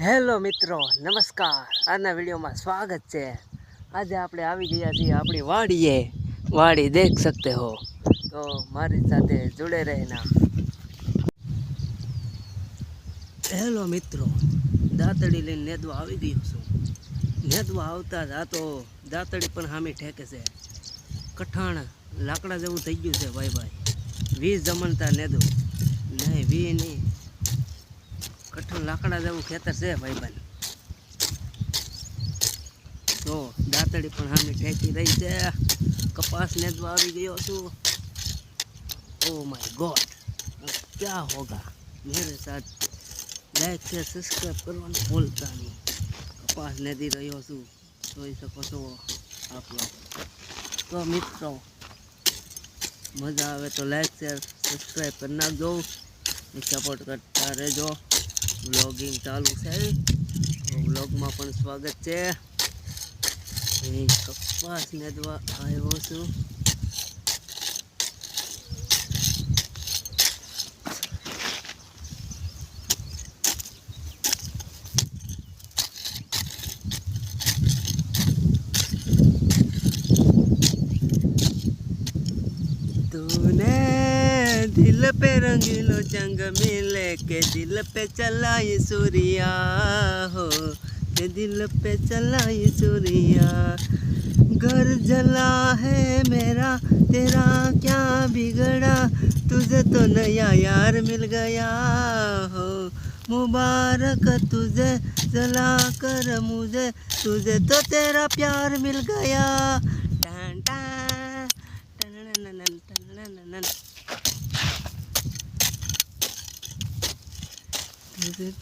Hello મિત્રો, નમસ્કાર. આજના વિડીયોમાં સ્વાગત છે. આજે આપણે આવી ગયા છીએ આપણી વાડીએ. વાડી દેખ શકતે હો. તો મારી સાથે જોડે રહેના. હેલો મિત્રો, દાંતડી લઈને નેદવા આવી ગયો છું. નેદવા આવતા જ આ તો દાંતડી પણ હામી ઠેકે છે. કઠાણ લાકડા જેવું થઈ ગયું છે, ભાઈ ભાઈ. વીસ જમણતા નેદું. નહીં વી નહીં. કઠણ લાકડા જેવું ખેતર છે ભાઈબંધ તો દાંતડી પણ સામે ઠેકી રહી છે. કપાસ નેદવા આવી ગયો છું. ઓ માય ગોડ ક્યાં હોગા? મેરે સાથ લાઈક છે સબસ્ક્રાઈબ કરવાનું ભૂલતા નહીં. કપાસ લેતી રહ્યો છું. જોઈ શકો છો આપણો તો મિત્રો, મજા આવે તો લાઈક શેર સબસ્ક્રાઈબ કરી નાખજો. સપોર્ટ કરતા રહેજો. વ્લોગિંગ ચાલુ છે. તો વ્લોગમાં પણ સ્વાગત છે. કપાસ નેદવા આવ્યો છું. दिल पे रंगीलो जंग मिले के दिल पे चला ये सूर्या, हो। के दिल पे चला ये सूर्या। घर जला है मेरा, तेरा क्या बिगड़ा? तुझे तो नया यार मिल गया, हो। मुबारक तुझे जला कर मुझे, तुझे तो तेरा प्यार मिल गया। নিজেদের